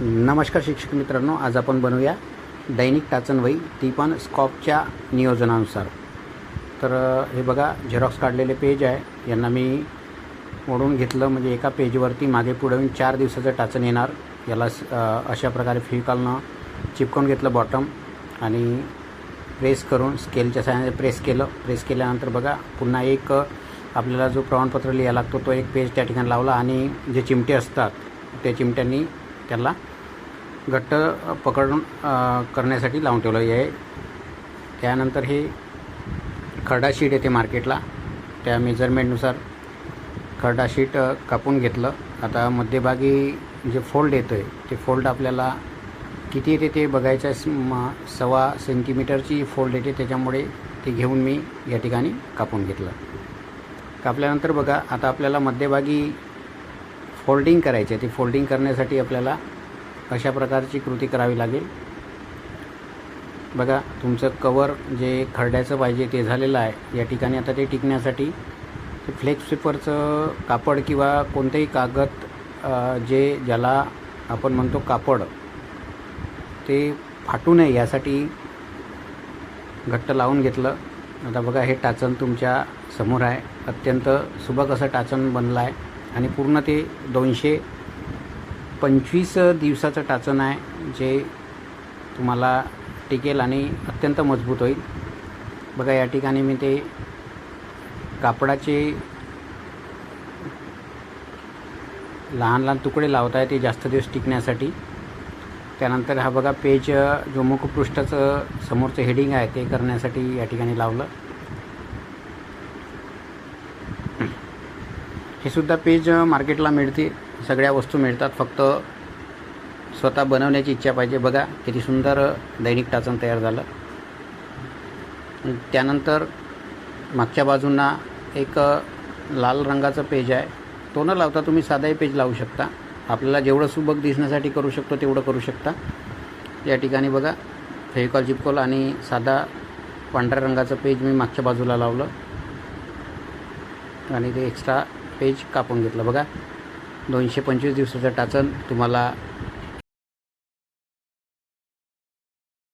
नमस्कार शिक्षक मित्रांनो आज आपण बनवूया दैनिक टाचनवही ती पण स्कॉपच्या नियोजनानुसार. तर हे बघा झेरॉक्स काढलेले पेज आहे. यांना मी ओढून घेतलं म्हणजे एका पेजवरती मागे पुढे येऊन चार दिवसाचं टाचन येणार. याला अशा प्रकारे फिकालनं चिपकून घेतलं बॉटम आणि प्रेस करून स्केलच्या सहाय्याने प्रेस केलं. प्रेस केल्यानंतर बघा पुन्हा एक आपल्याला जो प्रमाणपत्र लिहायला लागतो तो एक पेज त्या ठिकाणी लावला आणि जे चिमटे असतात त्या चिमट्यांनी त्याला घट्ट पकडून करण्यासाठी लावून ठेवलं आहे. त्यानंतर हे खरडा शीट येते मार्केटला. त्या मेजरमेंटनुसार खरडा शीट कापून घेतलं. आता मध्यभागी जे फोल्ड येतो आहे ते फोल्ड आपल्याला किती येते ते बघायचं आहे. म- सव्वा सेंटीमीटरची फोल्ड येते. त्याच्यामुळे ते घेऊन मी या ठिकाणी कापून घेतलं. कापल्यानंतर बघा आता आपल्याला मध्यभागी फोल्डिंग करायची आहे. ती फोल्डिंग करण्यासाठी आपल्याला अशा प्रकारची कृती करावी लागेल. बघा तुमचं कवर जे खरड्याचं पाहिजे ते झालेलं आहे. या ठिकाणी आता ते टिकण्यासाठी ते फ्लेक्स पेपरचं कापड किंवा कोणतेही कागद जे ज्याला आपण म्हणतो कापड ते फाटू नये. यासाठी घट्ट लावून घेतलं. आता बघा हे टाचन तुमच्यासमोर आहे. अत्यंत सुबक असं टाचन बनलं आहे. आणि पूर्ण ते दोनशे पंचवीस दिवसाचं टाचण आहे जे तुम्हाला टिकेल आणि अत्यंत मजबूत होईल. बघा या ठिकाणी मी ते कापडाचे लहान लहान तुकडे लावत आहे ते जास्त दिवस टिकण्यासाठी. त्यानंतर हा बघा पेज जो मुखपृष्ठाचं समोरचं हेडिंग आहे ते करण्यासाठी या ठिकाणी लावलं. हे सुद्धा पेज मार्केटला मिळते. सगळ्या वस्तू मिळतात. फक्त स्वतः बनवण्याची इच्छा पाहिजे. बघा किती सुंदर दैनिक टाचन तयार झालं. त्यानंतर मागच्या बाजूंना एक लाल रंगाचं पेज आहे. तो न लावता तुम्ही साधाही पेज लावू शकता. आपल्याला जेवढं सुबक दिसण्यासाठी करू शकतो तेवढं करू शकता. या ठिकाणी बघा फेविकॉल चिपकॉल आणि साधा पांढऱ्या रंगाचं पेज मी मागच्या बाजूला लावलं. आणि ते एक्स्ट्रा पेज कापून घेतलं. बघा दोनशे पंचवीस दिवसाचं टाचन तुम्हाला